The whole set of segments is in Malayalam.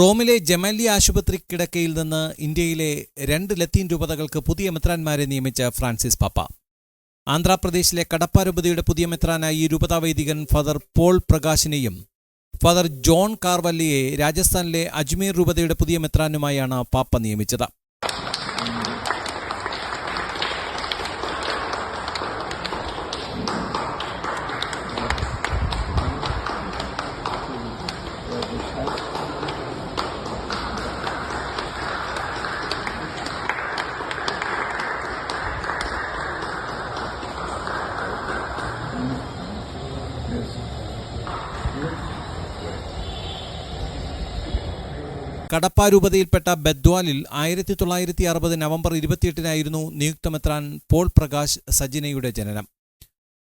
റോമിലെ ജമാലി ആശുപത്രി കിടക്കയിൽ നിന്ന് ഇന്ത്യയിലെ രണ്ട് ലത്തീൻ രൂപതകൾക്ക് പുതിയ മെത്രാന്മാരെ നിയമിച്ച ഫ്രാൻസിസ് പാപ്പ. ആന്ധ്രാപ്രദേശിലെ കടപ്പ രൂപതയുടെ പുതിയ മെത്രാനായി രൂപതാ വൈദികൻ ഫാദർ പോൾ പ്രകാശിനെയും ഫാദർ ജോൺ കാർവല്ലിയെ രാജസ്ഥാനിലെ അജ്മീർ രൂപതയുടെ പുതിയ മെത്രാനുമായാണ് പാപ്പ നിയമിച്ചത്. കടപ്പ രൂപതയിൽപ്പെട്ട ബദ്വാലിൽ ആയിരത്തി തൊള്ളായിരത്തി അറുപത് നവംബർ ഇരുപത്തിയെട്ടിനായിരുന്നു നിയുക്തമെത്രാൻ പോൾ പ്രകാശ് സജിനയുടെ ജനനം.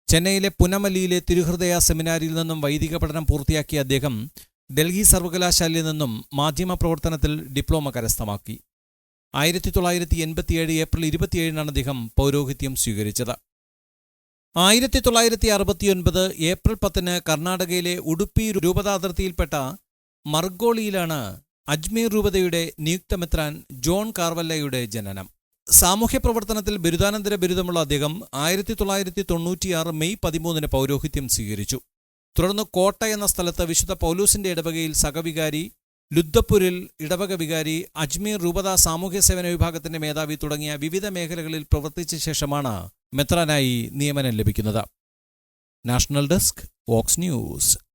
ചെന്നൈയിലെ പുനമല്ലിയിലെ തിരുഹൃദയ സെമിനാരിയിൽ നിന്നും വൈദിക പഠനം പൂർത്തിയാക്കിയ അദ്ദേഹം ഡൽഹി സർവകലാശാലയിൽ നിന്നും മാധ്യമ പ്രവർത്തനത്തിൽ ഡിപ്ലോമ കരസ്ഥമാക്കി. ആയിരത്തി തൊള്ളായിരത്തി എൺപത്തിയേഴ് ഏപ്രിൽ ഇരുപത്തിയേഴിനാണ് അദ്ദേഹം പൗരോഹിത്യം സ്വീകരിച്ചത്. ആയിരത്തി തൊള്ളായിരത്തി അറുപത്തിയൊൻപത് ഏപ്രിൽ പത്തിന് കർണാടകയിലെ ഉടുപ്പി രൂപതാതിർത്തിയിൽപ്പെട്ട മർഗോളിയിലാണ് അജ്മീർ രൂപതയുടെ നിയുക്തമെത്രാൻ ജോൺ കാർവല്ലയുടെ ജനനം. സാമൂഹ്യ പ്രവർത്തനത്തിൽ ബിരുദാനന്തര ബിരുദമുള്ള അദ്ദേഹം ആയിരത്തി തൊള്ളായിരത്തി തൊണ്ണൂറ്റിയാറ് മെയ് പതിമൂന്നിന് പൗരോഹിത്യം സ്വീകരിച്ചു. തുടർന്ന് കോട്ട എന്ന സ്ഥലത്ത് വിശുദ്ധ പൗലൂസിന്റെ ഇടവകയിൽ സഹവികാരി ലുദ്ധപ്പൂരിൽ ഇടവക വികാരി അജ്മീർ രൂപത സാമൂഹ്യ സേവന വിഭാഗത്തിന്റെ മേധാവി തുടങ്ങിയ വിവിധ മേഖലകളിൽ പ്രവർത്തിച്ച ശേഷമാണ് മെത്രാനായി നിയമനം ലഭിക്കുന്നത് നാഷണൽ ഡെസ്ക് വോക്സ് ന്യൂസ്.